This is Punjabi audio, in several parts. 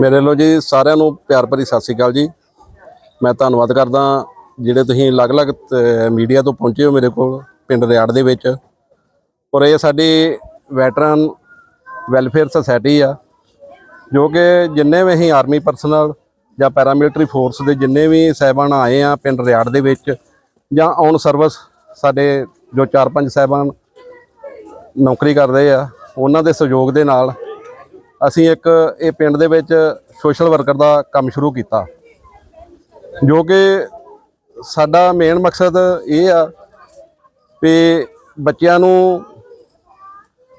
ਮੇਰੇ ਵੱਲੋਂ ਜੀ, ਸਾਰਿਆਂ ਨੂੰ ਪਿਆਰ ਭਰੀ ਸਤਿ ਸ੍ਰੀ ਅਕਾਲ ਜੀ। ਮੈਂ ਧੰਨਵਾਦ ਕਰਦਾ ਜਿਹੜੇ ਤੁਸੀਂ ਅਲੱਗ-ਅਲੱਗ ਮੀਡੀਆ ਤੋਂ ਪਹੁੰਚੇ ਹੋ ਮੇਰੇ ਕੋਲ, ਪਿੰਡ ਰਿਆੜ ਦੇ ਵਿੱਚ। ਔਰ ਇਹ ਸਾਡੀ ਵੈਟਰਨ ਵੈਲਫੇਅਰ ਸੁਸਾਇਟੀ ਆ, ਜੋ ਕਿ ਜਿੰਨੇ ਵੀ ਅਸੀਂ ਆਰਮੀ ਪਰਸਨਲ ਜਾਂ ਪੈਰਾਮਿਲਟਰੀ ਫੋਰਸ ਦੇ ਜਿੰਨੇ ਵੀ ਸਹਿਬਾਨ ਆਏ ਆ ਪਿੰਡ ਰਿਆੜ ਦੇ ਵਿੱਚ, ਜਾਂ ਔਨ ਸਰਵਿਸ ਸਾਡੇ ਜੋ 4-5 ਸਹਿਬਾਨ ਨੌਕਰੀ ਕਰਦੇ ਆ, ਉਹਨਾਂ ਦੇ ਸਹਿਯੋਗ ਦੇ ਨਾਲ ਅਸੀਂ ਇੱਕ ਇਹ ਪਿੰਡ ਦੇ ਵਿੱਚ ਸੋਸ਼ਲ ਵਰਕਰ ਦਾ ਕੰਮ ਸ਼ੁਰੂ ਕੀਤਾ। ਜੋ ਕਿ ਸਾਡਾ ਮੇਨ ਮਕਸਦ ਇਹ ਆ ਵੀ ਬੱਚਿਆਂ ਨੂੰ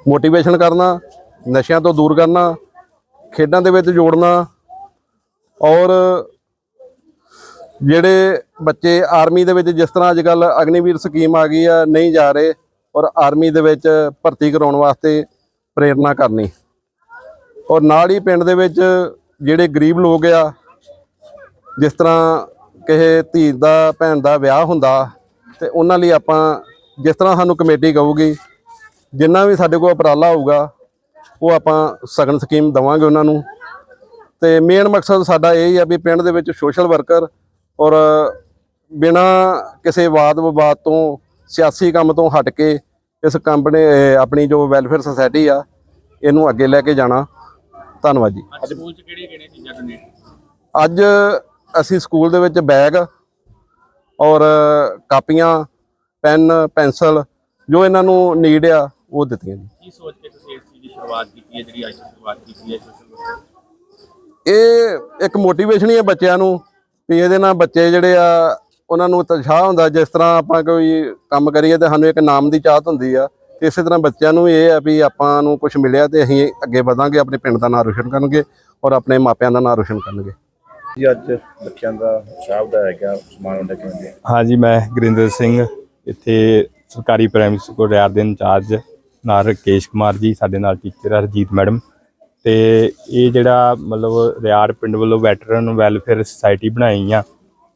ਮੋਟੀਵੇਸ਼ਨ ਕਰਨਾ, ਨਸ਼ਿਆਂ ਤੋਂ ਦੂਰ ਕਰਨਾ, ਖੇਡਾਂ ਦੇ ਵਿੱਚ ਜੋੜਨਾ ਔਰ ਜਿਹੜੇ ਬੱਚੇ ਆਰਮੀ ਦੇ ਵਿੱਚ ਜਿਸ ਤਰ੍ਹਾਂ ਅੱਜ ਕੱਲ ਅਗਨੀਵੀਰ ਸਕੀਮ ਆ ਗਈ ਆ, ਨਹੀਂ ਜਾ ਰਹੇ ਔਰ ਆਰਮੀ ਦੇ ਵਿੱਚ ਭਰਤੀ ਕਰਾਉਣ ਵਾਸਤੇ ਪ੍ਰੇਰਣਾ ਕਰਨੀ। ਔਰ ਨਾਲ ਹੀ ਪਿੰਡ ਦੇ ਵਿੱਚ ਜਿਹੜੇ ਗਰੀਬ ਲੋਕ ਆ, ਜਿਸ ਤਰ੍ਹਾਂ ਕਿਸੇ ਧੀ ਦਾ, ਭੈਣ ਦਾ ਵਿਆਹ ਹੁੰਦਾ ਤੇ ਉਹਨਾਂ ਲਈ ਆਪਾਂ ਜਿਸ ਤਰ੍ਹਾਂ ਸਾਨੂੰ ਕਮੇਟੀ ਕਹੂਗੀ, ਜਿੰਨਾ ਵੀ ਸਾਡੇ ਕੋਲ ਉਪਰਾਲਾ ਹੋਊਗਾ, ਉਹ ਆਪਾਂ ਸਗਨ ਸਕੀਮ ਦਵਾਂਗੇ ਉਹਨਾਂ ਨੂੰ। ਤੇ ਮੇਨ ਮਕਸਦ ਸਾਡਾ ਇਹ ਹੀ ਆ ਵੀ ਪਿੰਡ ਦੇ ਵਿੱਚ ਸੋਸ਼ਲ ਵਰਕਰ ਔਰ ਬਿਨਾ ਕਿਸੇ ਵਾਦ ਵਿਵਾਦ ਤੋਂ, ਸਿਆਸੀ ਕੰਮ ਤੋਂ ਹਟ ਕੇ ਇਸ ਕੰਪਨੀ ਆਪਣੀ ਜੋ ਵੈਲਫੇਅਰ ਸੁਸਾਇਟੀ ਆ, ਇਹਨੂੰ ਅੱਗੇ ਲੈ ਕੇ ਜਾਣਾ। ਧੰਨਵਾਦ ਜੀ। ਅੱਜ ਸਕੂਲ ਚ ਕਿਹੜੀਆਂ ਕਿਹੜੀਆਂ ਚੀਜ਼ਾਂ ਡੋਨੇਟ ਅੱਜ ਅਸੀਂ ਸਕੂਲ ਦੇ ਵਿੱਚ ਬੈਗ ਔਰ ਕਾਪੀਆਂ ਪੈਨ ਪੈਨਸਲ ਜੋ ਇਹਨਾਂ ਨੂੰ ਨੀਡ ਆ ਉਹ ਦਿੱਤੀਆਂ ਜੀ। ਕੀ ਸੋਚ ਕੇ ਤੁਸੀਂ ਇਸ ਚੀਜ਼ ਦੀ ਸ਼ੁਰੂਆਤ ਕੀਤੀ ਹੈ ਜਿਹੜੀ ਅੱਜ ਸ਼ੁਰੂਆਤ ਕੀਤੀ ਹੈ ਇਹ ਇੱਕ ਮੋਟੀਵੇਸ਼ਨ ਹੀ ਹੈ ਬੱਚਿਆਂ ਨੂੰ ਵੀ ਇਹਦੇ ਨਾਲ ਬੱਚੇ ਜਿਹੜੇ ਆ ਉਹਨਾਂ ਨੂੰ ਉਤਸ਼ਾਹ ਹੁੰਦਾ ਜਿਸ ਤਰ੍ਹਾਂ ਆਪਾਂ ਕੋਈ ਕੰਮ ਕਰੀਏ ਤੇ ਸਾਨੂੰ ਇੱਕ ਨਾਮ ਦੀ ਚਾਹਤ ਹੁੰਦੀ ਆ। ਤੇ ਇਸੇ ਤਰ੍ਹਾਂ ਬੱਚਿਆਂ ਨੂੰ ਇਹ ਆ ਵੀ ਆਪਾਂ ਨੂੰ ਕੁਝ ਮਿਲਿਆ ਤੇ ਅਸੀਂ ਅੱਗੇ ਵਧਾਂਗੇ ਆਪਣੇ ਪਿੰਡ ਦਾ ਨਾਮ ਰੋਸ਼ਨ ਕਰਨਗੇ ਔਰ ਆਪਣੇ ਮਾਪਿਆਂ ਦਾ ਨਾਮ ਰੋਸ਼ਨ ਕਰਨਗੇ। ਜੀ ਅੱਜ ਬੱਚਿਆਂ ਦਾ ਸ਼ਾਬ ਦਾ ਹੈਗਾ ਸਮਾਨ ਵੰਡਿਆ ਕਿਵੇਂ ਹਾਂਜੀ ਮੈਂ ਗੁਰਿੰਦਰ ਸਿੰਘ ਇੱਥੇ ਸਰਕਾਰੀ ਪ੍ਰਾਇਮਰੀ ਸਕੂਲ ਰਿਆੜ ਦੇ ਇੰਚਾਰਜ ਨਾਲ ਰਕੇਸ਼ ਕੁਮਾਰ ਜੀ ਸਾਡੇ ਨਾਲ ਟੀਚਰ ਹਰਜੀਤ ਮੈਡਮ। ਤੇ ਇਹ ਜਿਹੜਾ ਮਤਲਬ ਰਿਆੜ ਪਿੰਡ ਵੱਲੋਂ ਵੈਟਰਨ ਵੈਲਫੇਅਰ ਸੁਸਾਇਟੀ ਬਣਾਈ ਆ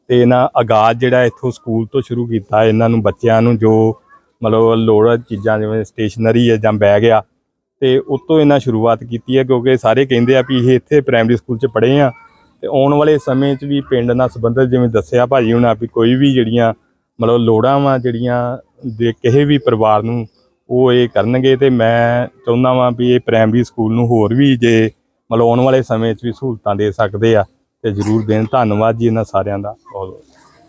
ਤੇ ਇਹਨਾਂ ਆਗਾਜ਼ ਜਿਹੜਾ ਇੱਥੋਂ ਸਕੂਲ ਤੋਂ ਸ਼ੁਰੂ ਕੀਤਾ ਇਹਨਾਂ ਨੂੰ ਬੱਚਿਆਂ ਨੂੰ ਜੋ ਮਤਲਬ ਲੋੜ ਚੀਜ਼ਾਂ ਜਿਵੇਂ ਸਟੇਸ਼ਨਰੀ ਹੈ ਜਾਂ ਬੈਗ ਆ, ਤੇ ਉਤੋਂ ਇਹਨਾਂ ਸ਼ੁਰੂਆਤ ਕੀਤੀ ਹੈ ਕਿਉਂਕਿ ਸਾਰੇ ਕਹਿੰਦੇ ਆ ਵੀ ਇਹ ਇੱਥੇ ਪ੍ਰਾਇਮਰੀ ਸਕੂਲ 'ਚ ਪੜ੍ਹੇ ਆ, ਤੇ ਆਉਣ ਵਾਲੇ ਸਮੇਂ 'ਚ ਵੀ ਪਿੰਡ ਨਾਲ ਸੰਬੰਧਿਤ ਜਿਵੇਂ ਦੱਸਿਆ ਭਾਜੀ ਹੁਣਾਂ ਵੀ ਕੋਈ ਵੀ ਜਿਹੜੀਆਂ ਮਤਲਬ ਲੋੜਾਂ ਵਾ ਜਿਹੜੀਆਂ ਦੇ ਕਿਸੇ ਵੀ ਪਰਿਵਾਰ ਨੂੰ ਉਹ ਇਹ ਕਰਨਗੇ ਤੇ ਮੈਂ ਚਾਹੁੰਦਾ ਵਾਂ ਵੀ ਇਹ ਪ੍ਰਾਇਮਰੀ ਸਕੂਲ ਨੂੰ ਹੋਰ ਵੀ ਜੇ ਮਤਲਬ ਆਉਣ ਵਾਲੇ ਸਮੇਂ 'ਚ ਵੀ ਸਹੂਲਤਾਂ ਦੇ ਸਕਦੇ ਆ, ਤੇ ਜ਼ਰੂਰ ਦੇਣ। ਧੰਨਵਾਦ ਜੀ ਇਹਨਾਂ ਸਾਰਿਆਂ ਦਾ। ਬਹੁਤ ਬਹੁਤ